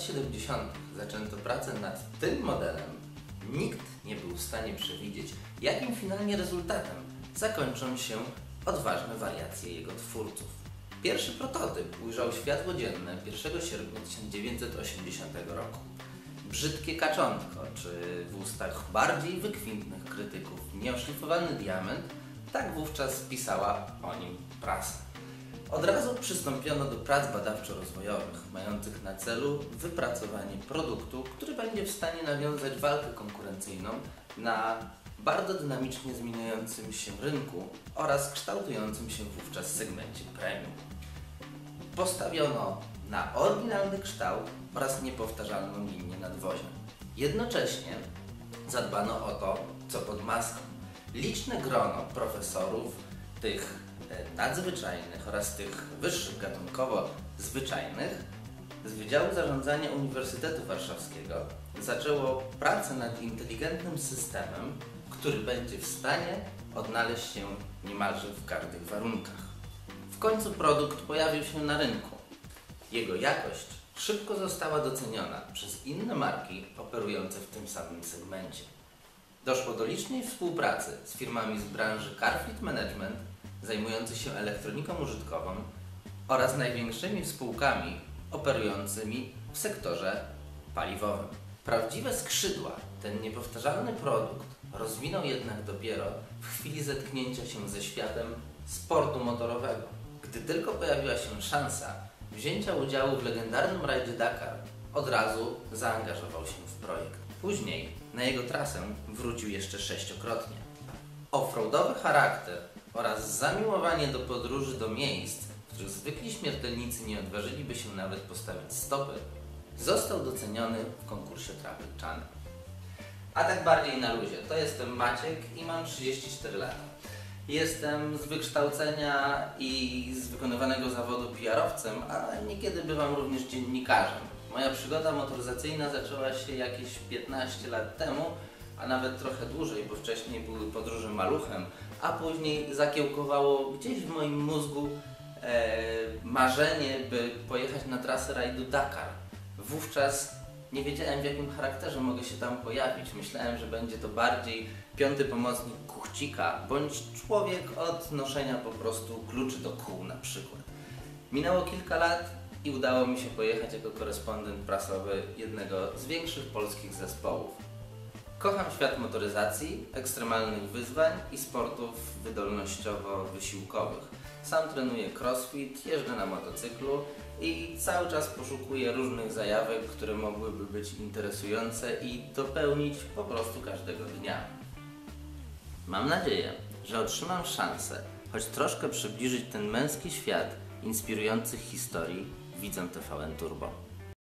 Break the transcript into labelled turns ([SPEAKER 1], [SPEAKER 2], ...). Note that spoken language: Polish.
[SPEAKER 1] lat 70. zaczęto pracę nad tym modelem, nikt nie był w stanie przewidzieć, jakim finalnie rezultatem zakończą się odważne wariacje jego twórców. Pierwszy prototyp ujrzał światło dzienne 1 sierpnia 1980 roku. Brzydkie kaczątko, czy w ustach bardziej wykwintnych krytyków nieoszlifowany diament, tak wówczas pisała o nim prasa. Od razu przystąpiono do prac badawczo-rozwojowych, mających na celu wypracowanie produktu, który będzie w stanie nawiązać walkę konkurencyjną na bardzo dynamicznie zmieniającym się rynku oraz kształtującym się wówczas segmencie premium. Postawiono na oryginalny kształt oraz niepowtarzalną linię nadwozia. Jednocześnie zadbano o to, co pod maską. Liczne grono profesorów, tych nadzwyczajnych oraz tych wyższych gatunkowo zwyczajnych, z Wydziału Zarządzania Uniwersytetu Warszawskiego zaczęło pracę nad inteligentnym systemem, który będzie w stanie odnaleźć się niemalże w każdych warunkach. W końcu produkt pojawił się na rynku. Jego jakość szybko została doceniona przez inne marki operujące w tym samym segmencie. Doszło do licznej współpracy z firmami z branży Carfleet Management, zajmujących się elektroniką użytkową oraz największymi spółkami operującymi w sektorze paliwowym. Prawdziwe skrzydła, ten niepowtarzalny produkt, rozwinął jednak dopiero w chwili zetknięcia się ze światem sportu motorowego. Gdy tylko pojawiła się szansa wzięcia udziału w legendarnym rajdzie Dakar, od razu zaangażował się w projekt. Później na jego trasę wrócił jeszcze sześciokrotnie. Offroadowy charakter oraz zamiłowanie do podróży do miejsc, w których zwykli śmiertelnicy nie odważyliby się nawet postawić stopy, został doceniony w konkursie Travel Channel. A tak bardziej na luzie. To jestem Maciek i mam 34 lata. Jestem z wykształcenia i z wykonywanego zawodu PR-owcem, ale niekiedy bywam również dziennikarzem. Moja przygoda motoryzacyjna zaczęła się jakieś 15 lat temu, a nawet trochę dłużej, bo wcześniej były podróże maluchem, a później zakiełkowało gdzieś w moim mózgu e, marzenie, by pojechać na trasę rajdu Dakar. Wówczas nie wiedziałem w jakim charakterze mogę się tam pojawić. Myślałem, że będzie to bardziej piąty pomocnik kuchcika, bądź człowiek od noszenia po prostu kluczy do kół na przykład. Minęło kilka lat i udało mi się pojechać jako korespondent prasowy jednego z większych polskich zespołów. Kocham świat motoryzacji, ekstremalnych wyzwań i sportów wydolnościowo-wysiłkowych. Sam trenuję crossfit, jeżdżę na motocyklu i cały czas poszukuję różnych zajawek, które mogłyby być interesujące i dopełnić po prostu każdego dnia. Mam nadzieję, że otrzymam szansę, choć troszkę przybliżyć ten męski świat inspirujących historii widzę TVN Turbo.